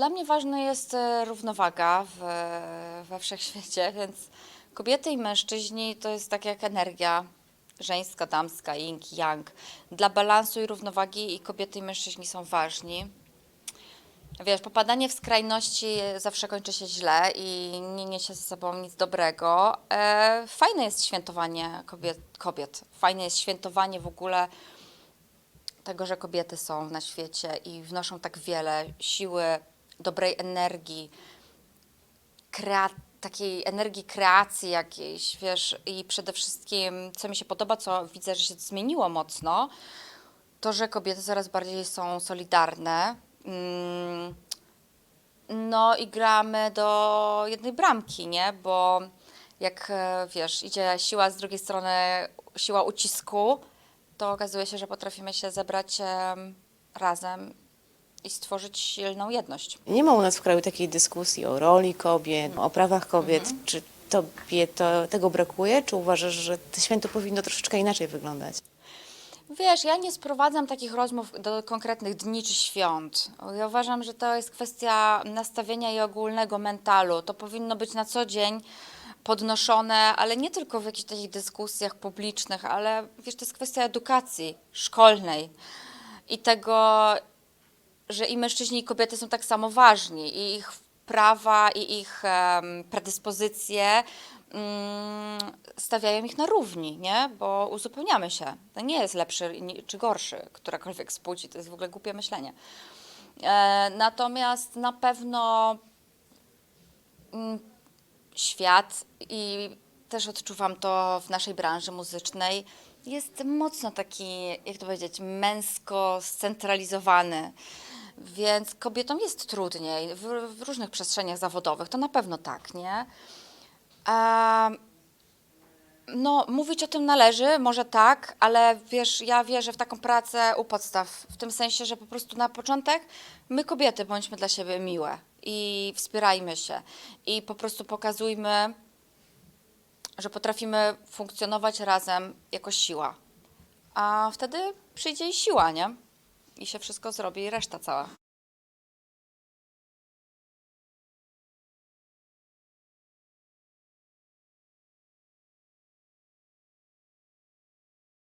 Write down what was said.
dla mnie ważna jest e, równowaga w, we wszechświecie, więc kobiety i mężczyźni to jest tak jak energia żeńska, damska, yin, yang. Dla balansu i równowagi i kobiety i mężczyźni są ważni. Wiesz, popadanie w skrajności zawsze kończy się źle i nie niesie ze sobą nic dobrego. E, fajne jest świętowanie kobiet, kobiet. Fajne jest świętowanie w ogóle tego, że kobiety są na świecie i wnoszą tak wiele siły, dobrej energii, takiej energii kreacji jakiejś, wiesz, i przede wszystkim, co mi się podoba, co widzę, że się zmieniło mocno, to, że kobiety coraz bardziej są solidarne. Mm, No i gramy do jednej bramki, nie? Bo jak e, wiesz, idzie siła z drugiej strony, siła ucisku, to okazuje się, że potrafimy się zebrać em, razem i stworzyć silną jedność. Nie ma u nas w kraju takiej dyskusji o roli kobiet, o prawach kobiet. Czy tobie to, tego brakuje? Czy uważasz, że to święto powinno troszeczkę inaczej wyglądać? Wiesz, ja nie sprowadzam takich rozmów do konkretnych dni czy świąt. Ja uważam, że to jest kwestia nastawienia i ogólnego mentalu. To powinno być na co dzień podnoszone, ale nie tylko w jakichś takich dyskusjach publicznych, ale wiesz, to jest kwestia edukacji szkolnej i tego, że i mężczyźni, i kobiety są tak samo ważni i ich prawa i ich em, predyspozycje mm, stawiają ich na równi, nie? Bo uzupełniamy się. To nie jest lepszy czy gorszy, którakolwiek z płci, to jest w ogóle głupie myślenie. E, natomiast na pewno mm, świat i też odczuwam to w naszej branży muzycznej, jest mocno taki, jak to powiedzieć, męsko scentralizowany. Więc kobietom jest trudniej w, w różnych przestrzeniach zawodowych, to na pewno tak, nie? No, mówić o tym należy, może tak, ale wiesz, ja wierzę w taką pracę u podstaw, w tym sensie, że po prostu na początek my kobiety bądźmy dla siebie miłe i wspierajmy się i po prostu pokazujmy, że potrafimy funkcjonować razem jako siła. A wtedy przyjdzie i siła, nie? I się wszystko zrobi, reszta cała.